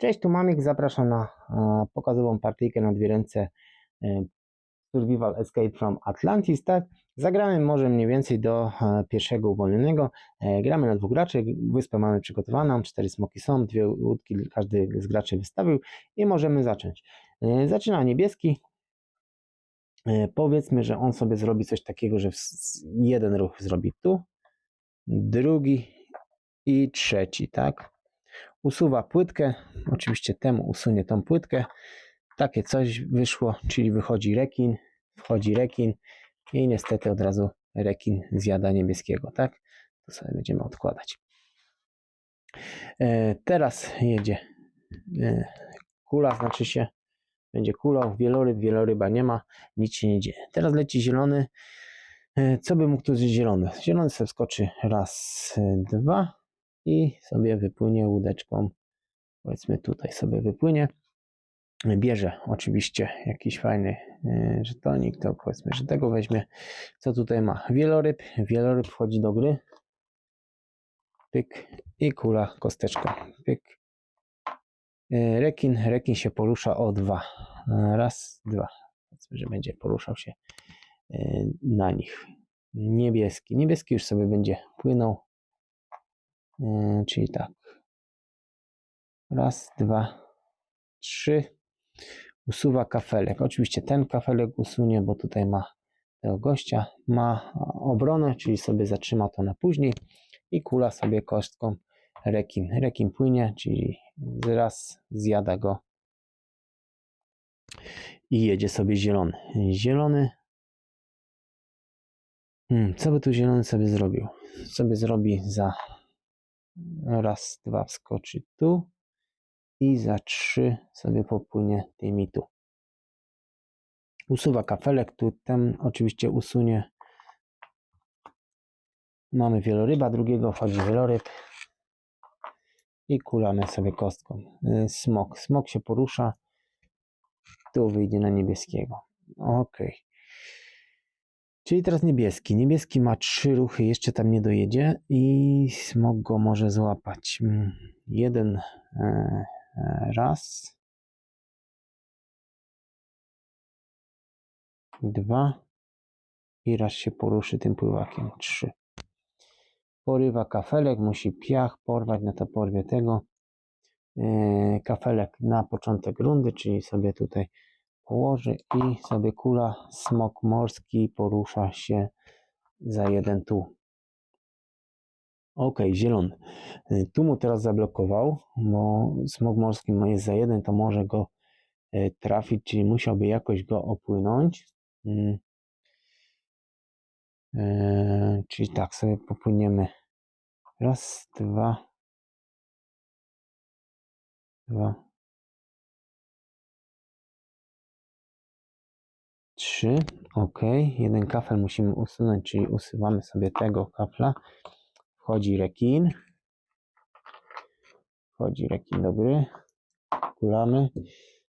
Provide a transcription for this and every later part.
Cześć, tu Mamik, zapraszam na e, pokazową partyjkę na dwie ręce e, Survival Escape from Atlantis, tak? Zagramy może mniej więcej do e, pierwszego uwolnionego. Gramy na dwóch graczy, wyspę mamy przygotowaną, cztery smoki są, dwie łódki każdy z graczy wystawił i możemy zacząć. Zaczyna niebieski. Powiedzmy, że on sobie zrobi coś takiego, że jeden ruch zrobi tu, drugi i trzeci, tak? Usuwa płytkę, oczywiście temu usunie tą płytkę. Takie coś wyszło, czyli wychodzi rekin, wchodzi rekin i niestety od razu rekin zjada niebieskiego, tak? To sobie będziemy odkładać. E, teraz jedzie e, kula, znaczy się będzie kulą, wieloryb, wieloryba nie ma, nic się nie dzieje. Teraz leci zielony. E, co by mógł tu zrobić zielony? Zielony sobie skoczy raz, dwa, i sobie wypłynie łódeczką. Powiedzmy tutaj sobie wypłynie. Bierze oczywiście jakiś fajny e, żetonik, to powiedzmy, że tego weźmie. Co tutaj ma? Wieloryb. Wieloryb wchodzi do gry. Pyk i kula, kosteczka. Pyk. E, Rekin, rekin się porusza o dwa. E, Raz, dwa. Powiedzmy, że będzie poruszał się na nich. Niebieski. Niebieski już sobie będzie płynął czyli tak. Raz, dwa, trzy. Usuwa kafelek. Oczywiście ten kafelek usunie, bo tutaj ma tego gościa. Ma obronę, czyli sobie zatrzyma to na później. I kula sobie kostką rekin. Rekin płynie, czyli raz zjada go i jedzie sobie zielony. Zielony. Hmm, co by tu zielony sobie zrobił? Sobie zrobi za raz, dwa wskoczy tu i za trzy sobie popłynie tymi tu. Usuwa kafelek, tu ten oczywiście usunie. Mamy wieloryba, drugiego wchodzi wieloryb i kulamy sobie kostką. Y, Smok, smok się porusza, tu wyjdzie na niebieskiego. Ok. Czyli teraz niebieski. Niebieski ma trzy ruchy, jeszcze tam nie dojedzie i smok go może złapać. Mm, Jeden e, e, raz. Dwa. I raz się poruszy tym pływakiem. Trzy. Porywa kafelek, musi piach porwać, no to porwie tego. E, Kafelek na początek rundy, czyli sobie tutaj położy i sobie kula, smok morski porusza się za jeden tu. Ok, zielony. Tu mu teraz zablokował, bo smok morski jest za jeden, to może go y, trafić, czyli musiałby jakoś go opłynąć. Mm. Y, Czyli tak, sobie popłyniemy. Raz, dwa, dwa, trzy. Ok, jeden kafel musimy usunąć, czyli usuwamy sobie tego kafla. Wchodzi rekin. Wchodzi rekin do gry. Kulamy.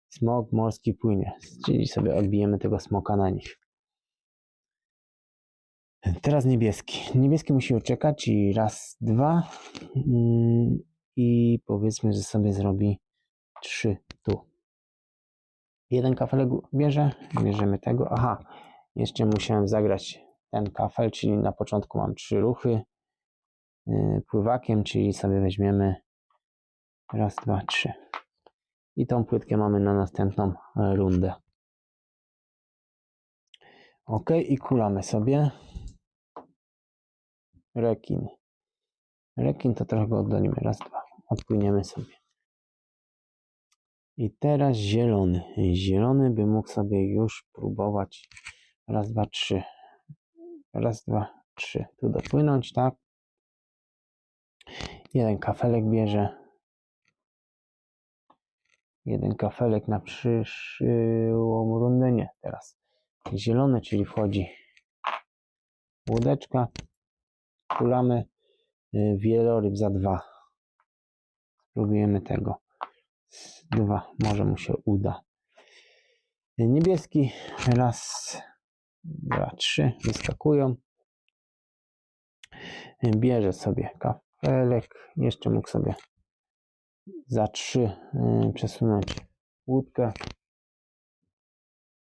Smok morski płynie, czyli sobie odbijemy tego smoka na nich. Teraz niebieski. Niebieski musi odczekać, czyli raz, dwa mm, i powiedzmy, że sobie zrobi trzy. Jeden kafelek bierze, bierzemy tego. Aha, jeszcze musiałem zagrać ten kafel, czyli na początku mam trzy ruchy yy, pływakiem, czyli sobie weźmiemy raz, dwa, trzy. I tą płytkę mamy na następną e, rundę. Ok, i kulamy sobie. Rekin. Rekin to trochę go oddalimy. Raz, dwa. Odpłyniemy sobie. I teraz zielony. Zielony by mógł sobie już próbować. Raz, dwa, trzy. Raz, dwa, trzy. Tu dopłynąć, tak? Jeden kafelek bierze. Jeden kafelek na przyszłą rundę. Nie, teraz. Zielony, czyli wchodzi łódeczka. Kulamy. y, Wieloryb za dwa. Spróbujemy tego. Dwa. Może mu się uda. Y, Niebieski. Raz, dwa, trzy. Wyskakują. Y, Bierze sobie kafelek. Jeszcze mógł sobie za 3 przesunąć łódkę.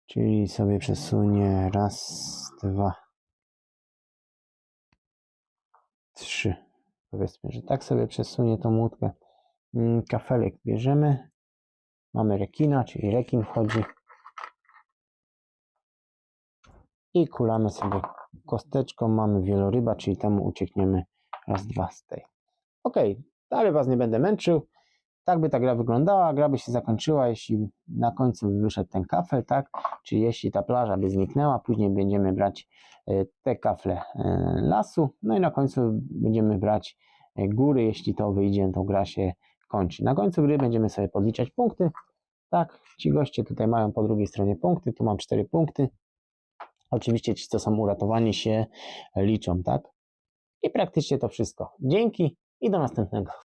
Czyli sobie przesunie raz, dwa, trzy. Powiedzmy, że tak sobie przesunie tą łódkę. Mm, Kafelek bierzemy. Mamy rekina, czyli rekin wchodzi. I kulamy sobie kosteczką. Mamy wieloryba, czyli temu uciekniemy raz, dwa z tej. Ok, dalej Was nie będę męczył. Tak by ta gra wyglądała. Gra by się zakończyła, jeśli na końcu by wyszedł ten kafel, tak? Czyli jeśli ta plaża by zniknęła, później będziemy brać e, te kafle e, lasu, no i na końcu będziemy brać e, góry, jeśli to wyjdzie, to gra się Na końcu gry będziemy sobie podliczać punkty. Tak, ci goście tutaj mają po drugiej stronie punkty, tu mam 4 punkty. Oczywiście ci, co są uratowani się liczą, tak? I praktycznie to wszystko. Dzięki i do następnego.